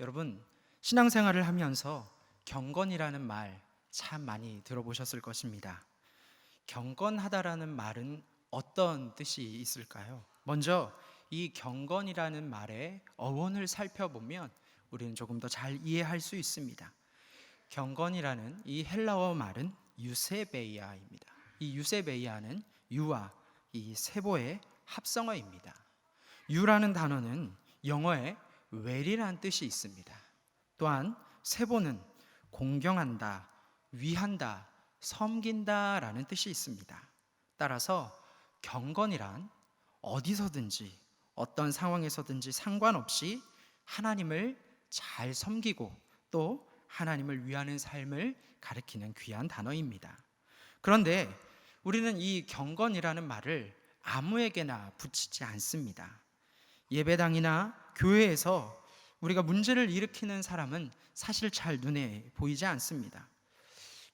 여러분 신앙생활을 하면서 경건이라는 말 참 많이 들어보셨을 것입니다. 경건하다라는 말은 어떤 뜻이 있을까요? 먼저 이 경건이라는 말의 어원을 살펴보면 우리는 조금 더 잘 이해할 수 있습니다. 경건이라는 이 헬라어 말은 유세베이아입니다. 이 유세베이아는 유와 이 세보의 합성어입니다. 유라는 단어는 영어에 웰이라는 뜻이 있습니다. 또한 세보는 공경한다, 위한다, 섬긴다라는 뜻이 있습니다. 따라서 경건이란 어디서든지 어떤 상황에서든지 상관없이 하나님을 잘 섬기고 또 하나님을 위하는 삶을 가리키는 귀한 단어입니다. 그런데 우리는 이 경건이라는 말을 아무에게나 붙이지 않습니다. 예배당이나 교회에서 우리가 문제를 일으키는 사람은 사실 잘 눈에 보이지 않습니다.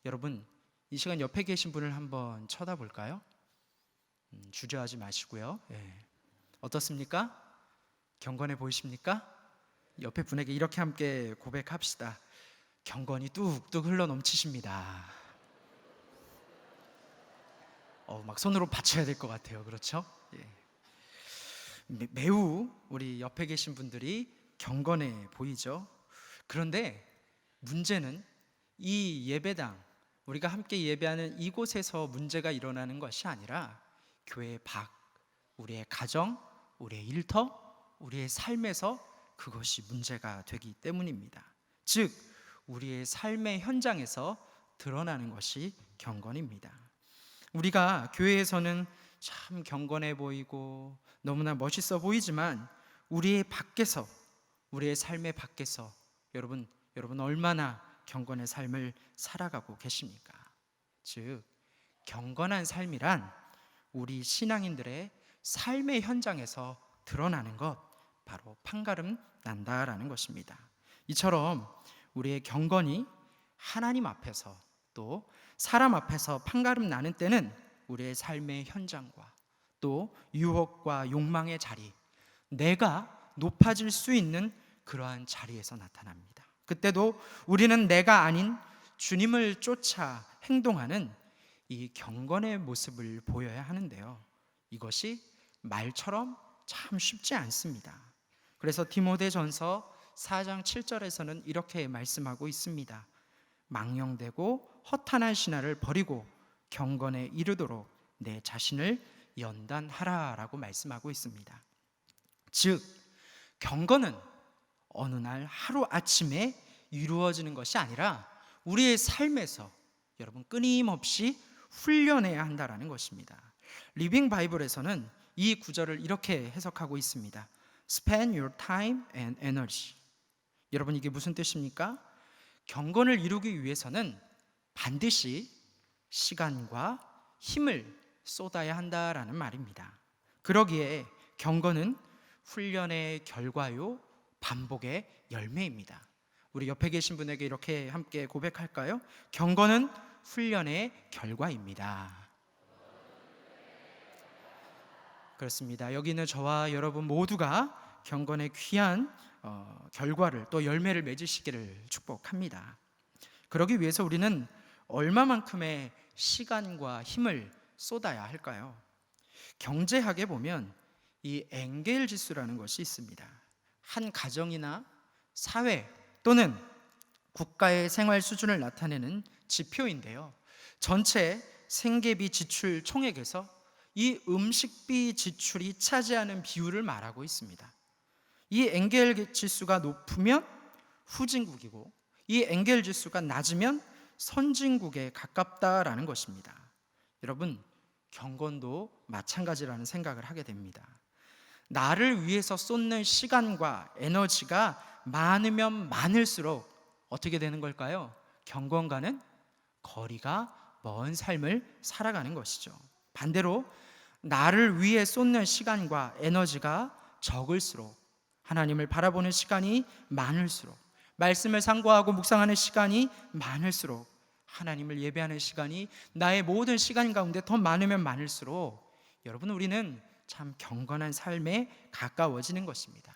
여러분, 이 시간 옆에 계신 분을 한번 쳐다볼까요? 음, 주저하지 마시고요. 예. 어떻습니까? 경건해 보이십니까? 옆에 분에게 이렇게 함께 고백합시다. 경건이 뚝뚝 흘러 넘치십니다. 어, 막 손으로 받쳐야 될 것 같아요. 그렇죠? 예. 매- 매우 우리 옆에 계신 분들이 경건해 보이죠. 그런데 문제는 이 예배당 우리가 함께 예배하는 이곳에서 문제가 일어나는 것이 아니라 교회 밖 우리의 가정, 우리의 일터, 우리의 삶에서 그것이 문제가 되기 때문입니다. 즉 우리의 삶의 현장에서 드러나는 것이 경건입니다. 우리가 교회에서는 참 경건해 보이고 너무나 멋있어 보이지만 우리의 밖에서 우리의 삶의 밖에서 여러분 여러분 얼마나 경건의 삶을 살아가고 계십니까? 즉 경건한 삶이란 우리 신앙인들의 삶의 현장에서 드러나는 것 바로 판가름 난다라는 것입니다. 이처럼 우리의 경건이 하나님 앞에서 또 사람 앞에서 판가름 나는 때는 우리의 삶의 현장과 또 유혹과 욕망의 자리, 내가 높아질 수 있는 그러한 자리에서 나타납니다. 그때도 우리는 내가 아닌 주님을 쫓아 행동하는 이 경건의 모습을 보여야 하는데요. 이것이 말처럼 참 쉽지 않습니다. 그래서 디모데전서 4장 7절에서는 이렇게 말씀하고 있습니다. 망령되고 허탄한 신화를 버리고 경건에 이르도록 내 자신을 연단하라라고 말씀하고 있습니다. 즉 경건은 어느 날 하루 아침에 이루어지는 것이 아니라 우리의 삶에서 여러분 끊임없이 훈련해야 한다라는 것입니다. 리빙 바이블에서는 이 구절을 이렇게 해석하고 있습니다. Spend your time and energy. 여러분 이게 무슨 뜻입니까? 경건을 이루기 위해서는 반드시 시간과 힘을 쏟아야 한다라는 말입니다. 그러기에 경건은 훈련의 결과요, 반복의 열매입니다. 우리 옆에 계신 분에게 이렇게 함께 고백할까요? 경건은 훈련의 결과입니다. 그렇습니다. 여기는 저와 여러분 모두가 경건의 귀한 어, 결과를 또 열매를 맺으시기를 축복합니다. 그러기 위해서 우리는 얼마만큼의 시간과 힘을 쏟아야 할까요? 경제학에 보면 이 엥겔 지수라는 것이 있습니다. 한 가정이나 사회 또는 국가의 생활 수준을 나타내는 지표인데요. 전체 생계비 지출 총액에서 이 음식비 지출이 차지하는 비율을 말하고 있습니다. 이 엥겔 지수가 높으면 후진국이고 이 엥겔 지수가 낮으면 선진국에 가깝다라는 것입니다. 여러분 경건도 마찬가지라는 생각을 하게 됩니다. 나를 위해서 쏟는 시간과 에너지가 많으면 많을수록 어떻게 되는 걸까요? 경건과는 거리가 먼 삶을 살아가는 것이죠. 반대로 나를 위해 쏟는 시간과 에너지가 적을수록 하나님을 바라보는 시간이 많을수록 말씀을 상고하고 묵상하는 시간이 많을수록 하나님을 예배하는 시간이 나의 모든 시간 가운데 더 많으면 많을수록 여러분 우리는 참 경건한 삶에 가까워지는 것입니다.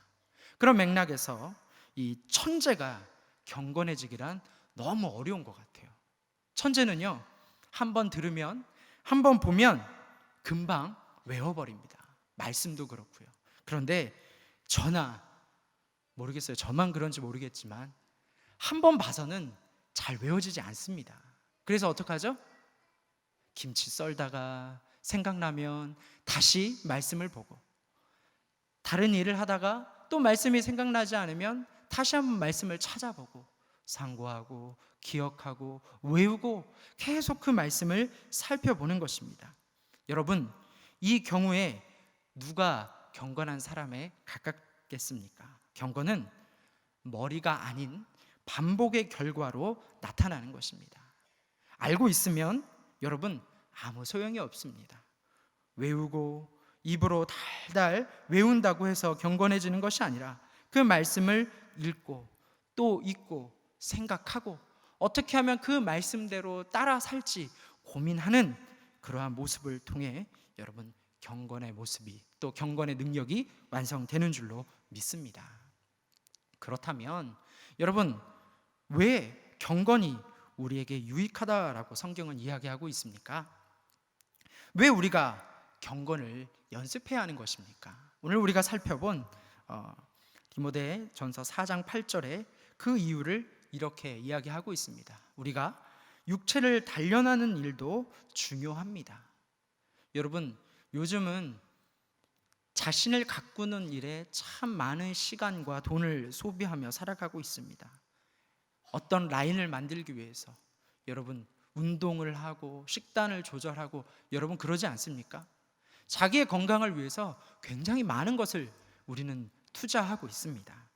그런 맥락에서 이 천재가 경건해지기란 너무 어려운 것 같아요. 천재는요, 한 번 들으면, 한 번 보면 금방 외워버립니다. 말씀도 그렇고요. 그런데 저나 모르겠어요. 저만 그런지 모르겠지만 한 번 봐서는 잘 외워지지 않습니다. 그래서 어떡하죠? 김치 썰다가 생각나면 다시 말씀을 보고 다른 일을 하다가 또 말씀이 생각나지 않으면 다시 한번 말씀을 찾아보고 상고하고 기억하고 외우고 계속 그 말씀을 살펴보는 것입니다. 여러분, 이 경우에 누가 경건한 사람에 가깝겠습니까? 경건은 머리가 아닌 반복의 결과로 나타나는 것입니다. 알고 있으면 여러분 아무 소용이 없습니다. 외우고 입으로 달달 외운다고 해서 경건해지는 것이 아니라 그 말씀을 읽고 또 읽고 생각하고 어떻게 하면 그 말씀대로 따라 살지 고민하는 그러한 모습을 통해 여러분 경건의 모습이 또 경건의 능력이 완성되는 줄로 믿습니다. 그렇다면 여러분 왜 경건이 우리에게 유익하다라고 성경은 이야기하고 있습니까? 왜 우리가 경건을 연습해야 하는 것입니까? 오늘 우리가 살펴본 어, 디모데 전서 4장 8절에 그 이유를 이렇게 이야기하고 있습니다. 우리가 육체를 단련하는 일도 중요합니다. 여러분, 요즘은 자신을 가꾸는 일에 참 많은 시간과 돈을 소비하며 살아가고 있습니다. 어떤 라인을 만들기 위해서 여러분 운동을 하고 식단을 조절하고 여러분 그러지 않습니까? 자기의 건강을 위해서 굉장히 많은 것을 우리는 투자하고 있습니다.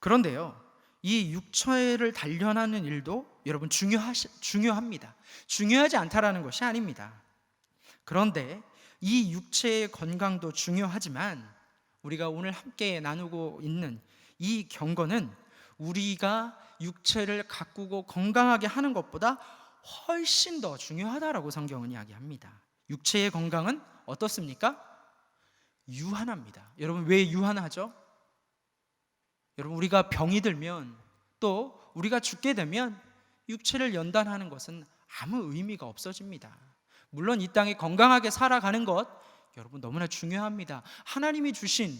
그런데요, 이 육체를 단련하는 일도 여러분 중요하시, 중요합니다. 중요하지 않다라는 것이 아닙니다. 그런데 이 육체의 건강도 중요하지만 우리가 오늘 함께 나누고 있는 이 경건은 우리가 육체를 가꾸고 건강하게 하는 것보다 훨씬 더 중요하다라고 성경은 이야기합니다. 육체의 건강은 어떻습니까? 유한합니다. 여러분 왜 유한하죠? 여러분 우리가 병이 들면 또 우리가 죽게 되면 육체를 연단하는 것은 아무 의미가 없어집니다. 물론 이 땅에 건강하게 살아가는 것 여러분 너무나 중요합니다. 하나님이 주신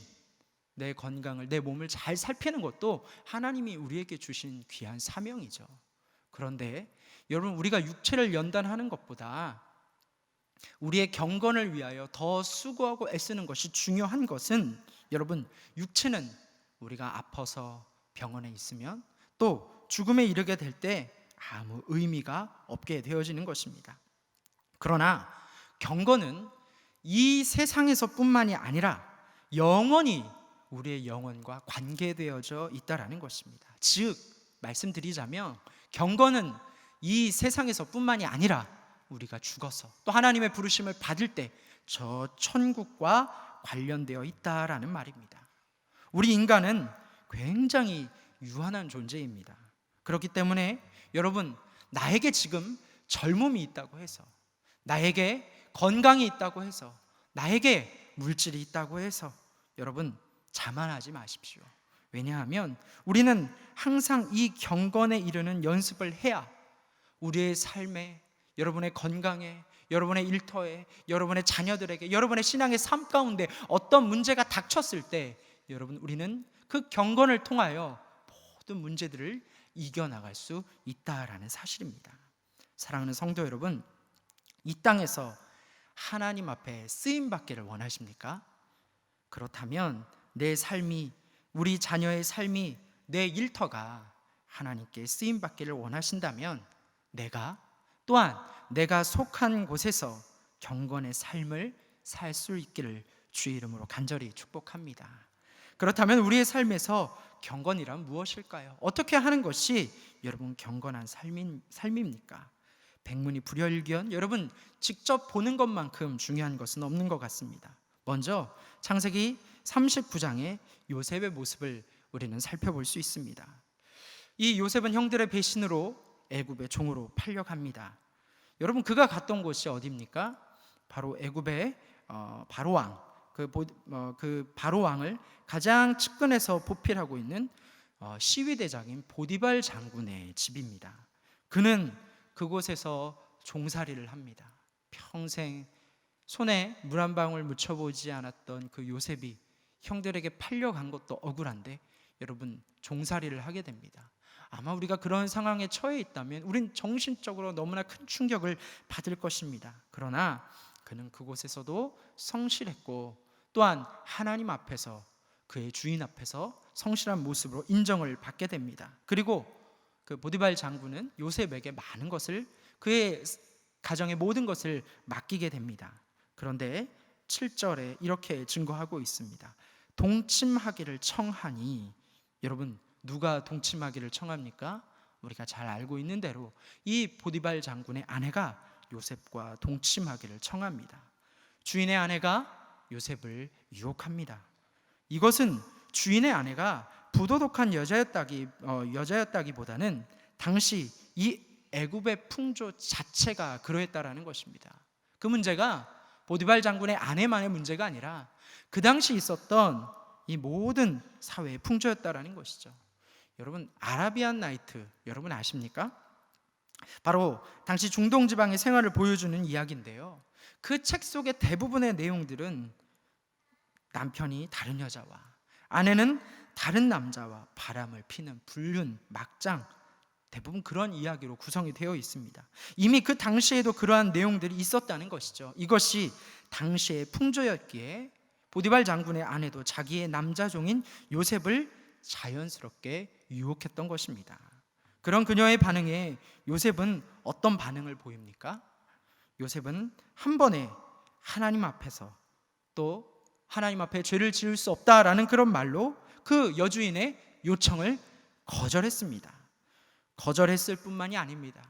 내 건강을 내 몸을 잘 살피는 것도 하나님이 우리에게 주신 귀한 사명이죠. 그런데 여러분 우리가 육체를 연단하는 것보다 우리의 경건을 위하여 더 수고하고 애쓰는 것이 중요한 것은 여러분 육체는 우리가 아파서 병원에 있으면 또 죽음에 이르게 될 때 아무 의미가 없게 되어지는 것입니다. 그러나 경건은 이 세상에서뿐만이 아니라 영원히 우리의 영혼과 관계되어져 있다라는 것입니다. 즉 말씀드리자면 경건은 이 세상에서뿐만이 아니라 우리가 죽어서 또 하나님의 부르심을 받을 때 저 천국과 관련되어 있다라는 말입니다. 우리 인간은 굉장히 유한한 존재입니다. 그렇기 때문에 여러분 나에게 지금 젊음이 있다고 해서 나에게 건강이 있다고 해서 나에게 물질이 있다고 해서 여러분 자만하지 마십시오. 왜냐하면 우리는 항상 이 경건에 이르는 연습을 해야 우리의 삶에 여러분의 건강에 여러분의 일터에 여러분의 자녀들에게 여러분의 신앙의 삶 가운데 어떤 문제가 닥쳤을 때 여러분 우리는 그 경건을 통하여 모든 문제들을 이겨나갈 수 있다라는 사실입니다. 사랑하는 성도 여러분, 이 땅에서 하나님 앞에 쓰임 받기를 원하십니까? 그렇다면 내 삶이 우리 자녀의 삶이 내 일터가 하나님께 쓰임 받기를 원하신다면 내가 또한 내가 속한 곳에서 경건의 삶을 살 수 있기를 주의 이름으로 간절히 축복합니다. 그렇다면 우리의 삶에서 경건이란 무엇일까요? 어떻게 하는 것이 여러분 경건한 삶인, 삶입니까? 백문이 불여일견 여러분 직접 보는 것만큼 중요한 것은 없는 것 같습니다. 먼저 창세기 39장의 요셉의 모습을 우리는 살펴볼 수 있습니다. 이 요셉은 형들의 배신으로 애굽의 종으로 팔려갑니다. 여러분 그가 갔던 곳이 어디입니까? 바로 애굽의 어, 바로 왕 그, 보, 어, 그 바로 왕을 가장 측근에서 보필하고 있는 어, 시위대장인 보디발 장군의 집입니다. 그는 그곳에서 종살이를 합니다. 평생 손에 물 한 방울 묻혀보지 않았던 그 요셉이 형들에게 팔려간 것도 억울한데 여러분 종살이를 하게 됩니다. 아마 우리가 그런 상황에 처해 있다면 우린 정신적으로 너무나 큰 충격을 받을 것입니다. 그러나 그는 그곳에서도 성실했고 또한 하나님 앞에서 그의 주인 앞에서 성실한 모습으로 인정을 받게 됩니다. 그리고 그 보디발 장군은 요셉에게 많은 것을 그의 가정의 모든 것을 맡기게 됩니다. 그런데 7절에 이렇게 증거하고 있습니다. 동침하기를 청하니 여러분 누가 동침하기를 청합니까? 우리가 잘 알고 있는 대로 이 보디발 장군의 아내가 요셉과 동침하기를 청합니다. 주인의 아내가 요셉을 유혹합니다. 이것은 주인의 아내가 부도덕한 여자였다기 어, 여자였다기보다는 당시 이 애굽의 풍조 자체가 그러했다라는 것입니다. 그 문제가 보디발 장군의 아내만의 문제가 아니라 그 당시 있었던 이 모든 사회의 풍조였다라는 것이죠. 여러분 아라비안 나이트 여러분 아십니까? 바로 당시 중동 지방의 생활을 보여주는 이야기인데요. 그 책 속의 대부분의 내용들은 남편이 다른 여자와 아내는 다른 남자와 바람을 피는 불륜, 막장 대부분 그런 이야기로 구성이 되어 있습니다. 이미 그 당시에도 그러한 내용들이 있었다는 것이죠. 이것이 당시의 풍조였기에 보디발 장군의 아내도 자기의 남자종인 요셉을 자연스럽게 유혹했던 것입니다. 그런 그녀의 반응에 요셉은 어떤 반응을 보입니까? 요셉은 한 번에 하나님 앞에서 또 하나님 앞에 죄를 지을 수 없다라는 그런 말로 그 여주인의 요청을 거절했습니다. 거절했을 뿐만이 아닙니다.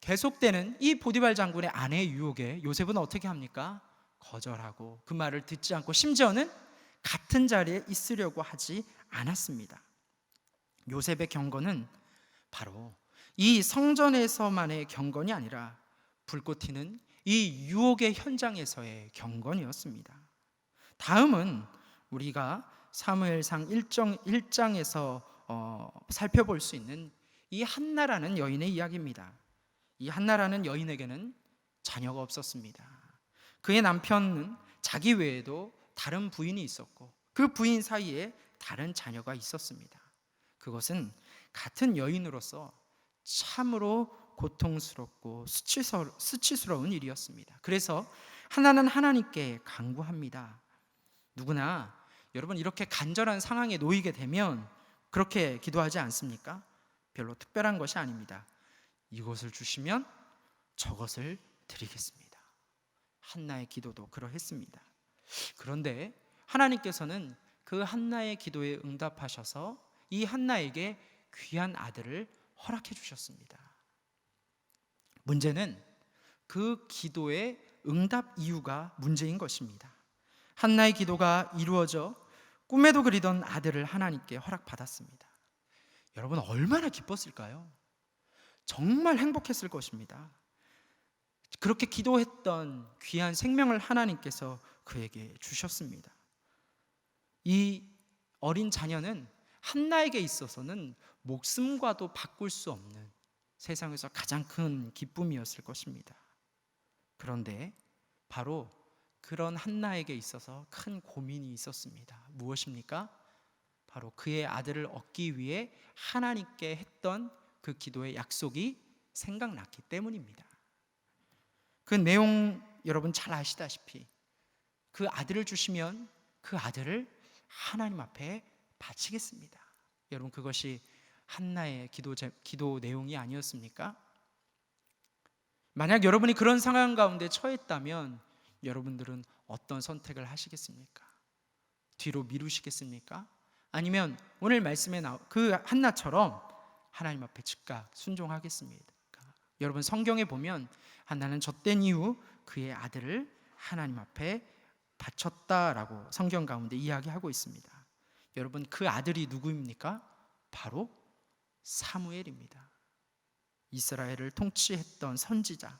계속되는 이 보디발 장군의 아내의 유혹에 요셉은 어떻게 합니까? 거절하고 그 말을 듣지 않고 심지어는 같은 자리에 있으려고 하지 않았습니다. 요셉의 경건은 바로 이 성전에서만의 경건이 아니라 불꽃 튀는 이 유혹의 현장에서의 경건이었습니다. 다음은 우리가 사무엘상 1장, 1장에서 어, 살펴볼 수 있는 이 한나라는 여인의 이야기입니다. 이 한나라는 여인에게는 자녀가 없었습니다. 그의 남편은 자기 외에도 다른 부인이 있었고 그 부인 사이에 다른 자녀가 있었습니다. 그것은 같은 여인으로서 참으로 고통스럽고 수치스러, 수치스러운 일이었습니다. 그래서 하나는 하나님께 간구합니다. 누구나 여러분 이렇게 간절한 상황에 놓이게 되면 그렇게 기도하지 않습니까? 별로 특별한 것이 아닙니다. 이것을 주시면 저것을 드리겠습니다. 한나의 기도도 그러했습니다. 그런데 하나님께서는 그 한나의 기도에 응답하셔서 이 한나에게 귀한 아들을 허락해 주셨습니다. 문제는 그 기도의 응답 이유가 문제인 것입니다. 한나의 기도가 이루어져 꿈에도 그리던 아들을 하나님께 허락받았습니다. 여러분 얼마나 기뻤을까요? 정말 행복했을 것입니다. 그렇게 기도했던 귀한 생명을 하나님께서 그에게 주셨습니다. 이 어린 자녀는 한나에게 있어서는 목숨과도 바꿀 수 없는 세상에서 가장 큰 기쁨이었을 것입니다. 그런데 바로 그런 한나에게 있어서 큰 고민이 있었습니다. 무엇입니까? 바로 그의 아들을 얻기 위해 하나님께 했던 그 기도의 약속이 생각났기 때문입니다. 그 내용 여러분 잘 아시다시피 그 아들을 주시면 그 아들을 하나님 앞에 바치겠습니다. 여러분 그것이 한나의 기도 기도 내용이 아니었습니까? 만약 여러분이 그런 상황 가운데 처했다면 여러분들은 어떤 선택을 하시겠습니까? 뒤로 미루시겠습니까? 아니면 오늘 말씀에 나오 그 한나처럼 하나님 앞에 즉각 순종하겠습니다. 여러분 성경에 보면 한나는 젖된 이후 그의 아들을 하나님 앞에 바쳤다라고 성경 가운데 이야기하고 있습니다. 여러분 그 아들이 누구입니까? 바로 사무엘입니다. 이스라엘을 통치했던 선지자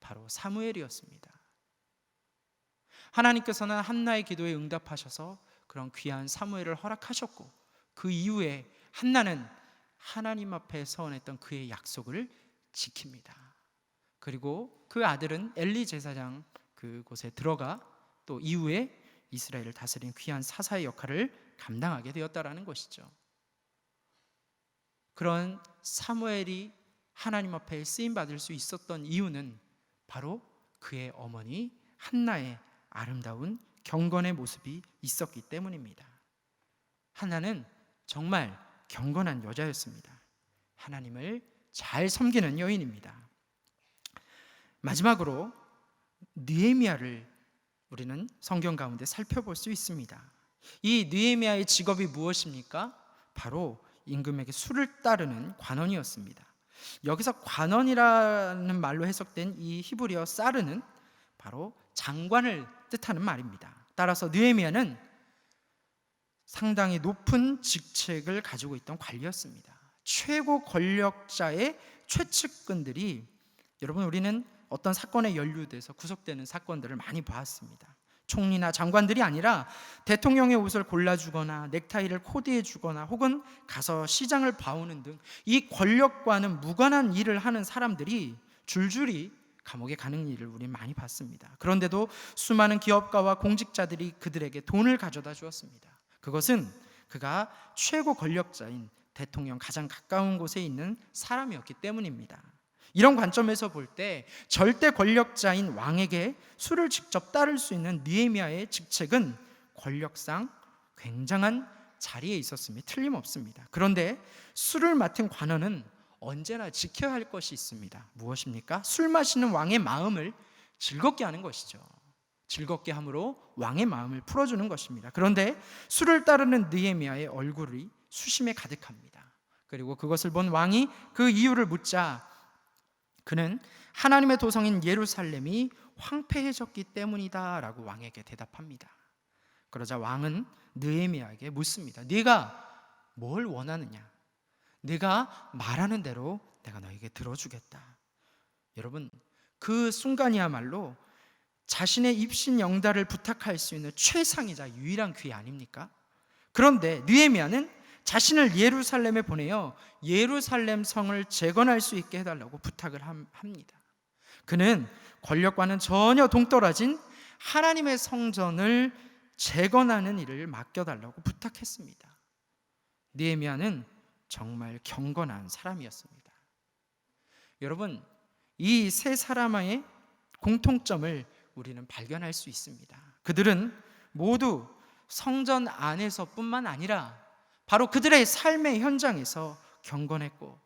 바로 사무엘이었습니다. 하나님께서는 한나의 기도에 응답하셔서 그런 귀한 사무엘을 허락하셨고 그 이후에 한나는 하나님 앞에 서원했던 그의 약속을 지킵니다. 그리고 그 아들은 엘리 제사장 그곳에 들어가 또 이후에 이스라엘을 다스린 귀한 사사의 역할을 감당하게 되었다라는 것이죠. 그런 사무엘이 하나님 앞에 쓰임 받을 수 있었던 이유는 바로 그의 어머니 한나의 아름다운 경건의 모습이 있었기 때문입니다. 한나는 정말 경건한 여자였습니다. 하나님을 잘 섬기는 여인입니다. 마지막으로 느헤미야를 우리는 성경 가운데 살펴볼 수 있습니다. 이 느헤미야의 직업이 무엇입니까? 바로 임금에게 술을 따르는 관원이었습니다. 여기서 관원이라는 말로 해석된 이 히브리어 사르는 바로 장관을 뜻하는 말입니다. 따라서 느헤미야는 상당히 높은 직책을 가지고 있던 관리였습니다. 최고 권력자의 최측근들이 여러분 우리는 어떤 사건에 연루돼서 구속되는 사건들을 많이 보았습니다. 총리나 장관들이 아니라 대통령의 옷을 골라주거나 넥타이를 코디해주거나 혹은 가서 시장을 봐오는 등 이 권력과는 무관한 일을 하는 사람들이 줄줄이 감옥에 가는 일을 우리 많이 봤습니다. 그런데도 수많은 기업가와 공직자들이 그들에게 돈을 가져다 주었습니다. 그것은 그가 최고 권력자인 대통령 가장 가까운 곳에 있는 사람이었기 때문입니다. 이런 관점에서 볼 때 절대 권력자인 왕에게 술을 직접 따를 수 있는 니에미아의 직책은 권력상 굉장한 자리에 있었음이 틀림없습니다. 그런데 술을 맡은 관원은 언제나 지켜야 할 것이 있습니다. 무엇입니까? 술 마시는 왕의 마음을 즐겁게 하는 것이죠. 즐겁게 함으로 왕의 마음을 풀어주는 것입니다. 그런데 술을 따르는 느헤미야의 얼굴이 수심에 가득합니다. 그리고 그것을 본 왕이 그 이유를 묻자 그는 하나님의 도성인 예루살렘이 황폐해졌기 때문이다라고 왕에게 대답합니다. 그러자 왕은 느헤미야에게 묻습니다. 네가 뭘 원하느냐? 네가 말하는 대로 내가 너에게 들어주겠다. 여러분 그 순간이야말로 자신의 입신 영달을 부탁할 수 있는 최상이자 유일한 기회 아닙니까? 그런데 느헤미야는 자신을 예루살렘에 보내어 예루살렘 성을 재건할 수 있게 해달라고 부탁을 합니다. 그는 권력과는 전혀 동떨어진 하나님의 성전을 재건하는 일을 맡겨달라고 부탁했습니다. 느헤미야는 정말 경건한 사람이었습니다. 여러분, 이 세 사람의 공통점을 우리는 발견할 수 있습니다. 그들은 모두 성전 안에서뿐만 아니라 바로 그들의 삶의 현장에서 경건했고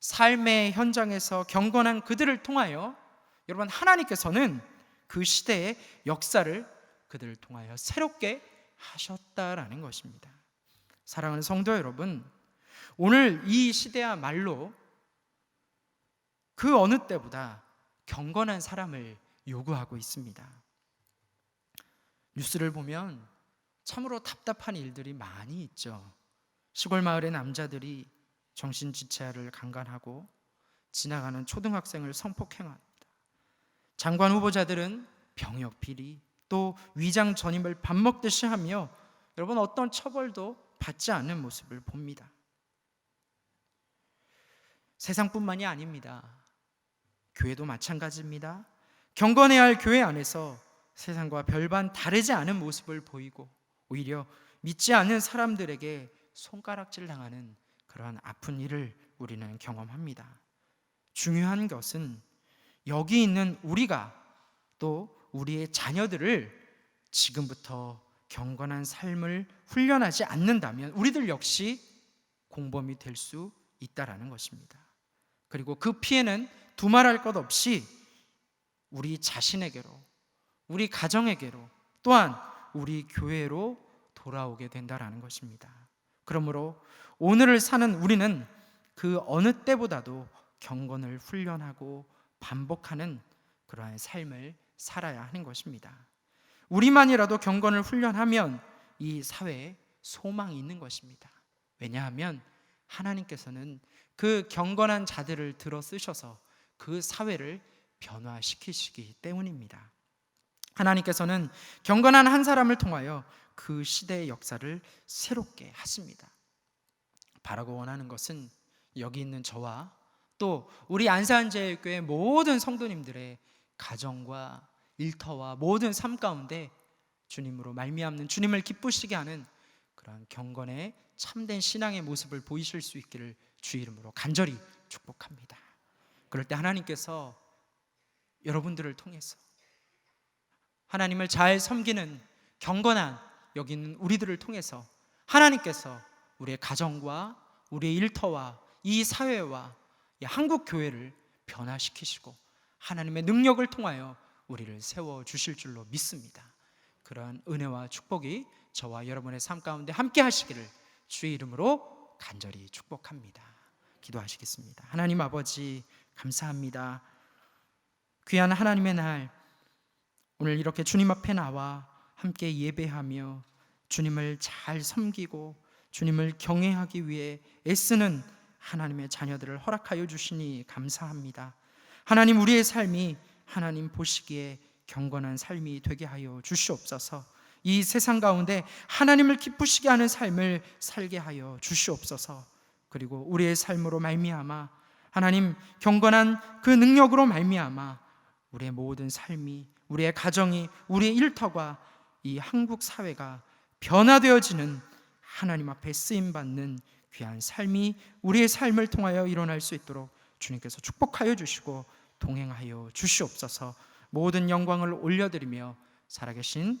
삶의 현장에서 경건한 그들을 통하여 여러분 하나님께서는 그 시대의 역사를 그들을 통하여 새롭게 하셨다라는 것입니다. 사랑하는 성도 여러분, 오늘 이 시대야말로 그 어느 때보다 경건한 사람을 요구하고 있습니다. 뉴스를 보면 참으로 답답한 일들이 많이 있죠. 시골 마을의 남자들이 정신 지체를 강간하고 지나가는 초등학생을 성폭행합니다. 장관 후보자들은 병역 비리 또 위장 전임을 밥 먹듯이 하며 여러분 어떤 처벌도 받지 않는 모습을 봅니다. 세상뿐만이 아닙니다. 교회도 마찬가지입니다. 경건해야 할 교회 안에서 세상과 별반 다르지 않은 모습을 보이고 오히려 믿지 않는 사람들에게 손가락질 당하는 그러한 아픈 일을 우리는 경험합니다. 중요한 것은 여기 있는 우리가 또 우리의 자녀들을 지금부터 경건한 삶을 훈련하지 않는다면 우리들 역시 공범이 될 수 있다라는 것입니다. 그리고 그 피해는 두말할 것 없이 우리 자신에게로, 우리 가정에게로, 또한 우리 교회로 돌아오게 된다라는 것입니다. 그러므로 오늘을 사는 우리는 그 어느 때보다도 경건을 훈련하고 반복하는 그러한 삶을 살아야 하는 것입니다. 우리만이라도 경건을 훈련하면 이 사회에 소망이 있는 것입니다. 왜냐하면 하나님께서는 그 경건한 자들을 들어 쓰셔서 그 사회를 변화시키시기 때문입니다. 하나님께서는 경건한 한 사람을 통하여 그 시대의 역사를 새롭게 하십니다. 바라고 원하는 것은 여기 있는 저와 또 우리 안산제일교회 모든 성도님들의 가정과 일터와 모든 삶 가운데 주님으로 말미암는 주님을 기쁘시게 하는 그러한 경건의 참된 신앙의 모습을 보이실 수 있기를 주 이름으로 간절히 축복합니다. 그럴 때 하나님께서 여러분들을 통해서 하나님을 잘 섬기는 경건한 여기 있는 우리들을 통해서 하나님께서 우리의 가정과 우리의 일터와 이 사회와 이 한국 교회를 변화시키시고 하나님의 능력을 통하여 우리를 세워 주실 줄로 믿습니다. 그러한 은혜와 축복이 저와 여러분의 삶 가운데 함께 하시기를 주의 이름으로 간절히 축복합니다. 기도하시겠습니다. 하나님 아버지 감사합니다. 귀한 하나님의 날 오늘 이렇게 주님 앞에 나와 함께 예배하며 주님을 잘 섬기고 주님을 경외하기 위해 애쓰는 하나님의 자녀들을 허락하여 주시니 감사합니다. 하나님 우리의 삶이 하나님 보시기에 경건한 삶이 되게 하여 주시옵소서. 이 세상 가운데 하나님을 기쁘시게 하는 삶을 살게 하여 주시옵소서. 그리고 우리의 삶으로 말미암아 하나님 경건한 그 능력으로 말미암아 우리의 모든 삶이 우리의 가정이 우리의 일터가 이 한국 사회가 변화되어지는 하나님 앞에 쓰임 받는 귀한 삶이 우리의 삶을 통하여 일어날 수 있도록 주님께서 축복하여 주시고 동행하여 주시옵소서. 모든 영광을 올려드리며 살아계신